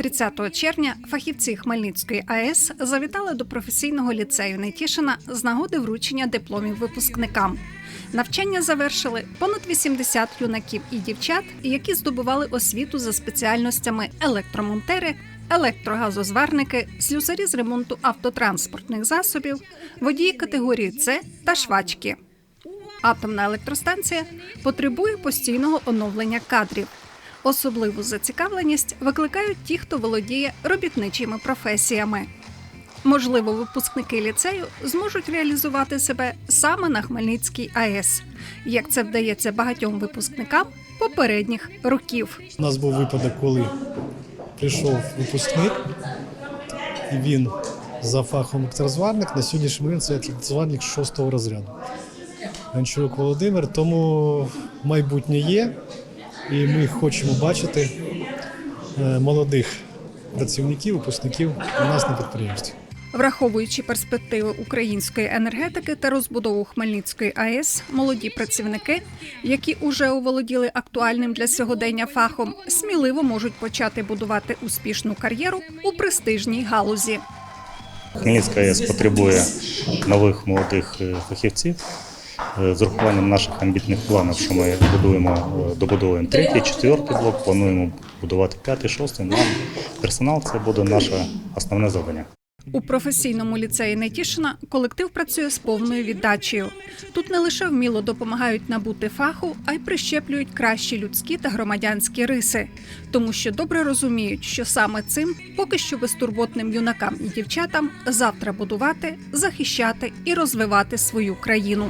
30 червня фахівці Хмельницької АЕС завітали до професійного ліцею Нетішина з нагоди вручення дипломів випускникам. Навчання завершили понад 80 юнаків і дівчат, які здобували освіту за спеціальностями електромонтери, електрогазозварники, слюсарі з ремонту автотранспортних засобів, водії категорії С та швачки. Атомна електростанція потребує постійного оновлення кадрів. Особливу зацікавленість викликають ті, хто володіє робітничими професіями. Можливо, випускники ліцею зможуть реалізувати себе саме на Хмельницькій АЕС, як це вдається багатьом випускникам попередніх років. У нас був випадок, коли прийшов випускник, і він за фахом електрозварник, на сьогоднішній момент це електрозварник шостого розряду. Гончарук Володимир, тому майбутнє є, і ми хочемо бачити е, молодих працівників, випускників у нас на підприємстві. Враховуючи перспективи української енергетики та розбудову Хмельницької АЕС, молоді працівники, які уже оволоділи актуальним для сьогодення фахом, сміливо можуть почати будувати успішну кар'єру у престижній галузі. Хмельницька АЕС потребує нових молодих е, фахівців. Е, З урахуванням наших амбітних планів, що ми будуємо, е, добудовуємо третій, четвертий блок, плануємо будувати п'ятий, шостий. Нам персонал це буде наше основне завдання. У професійному ліцеї Нетішина колектив працює з повною віддачею. Тут не лише вміло допомагають набути фаху, а й прищеплюють кращі людські та громадянські риси, тому що добре розуміють, що саме цим поки що безтурботним юнакам і дівчатам завтра будувати, захищати і розвивати свою країну.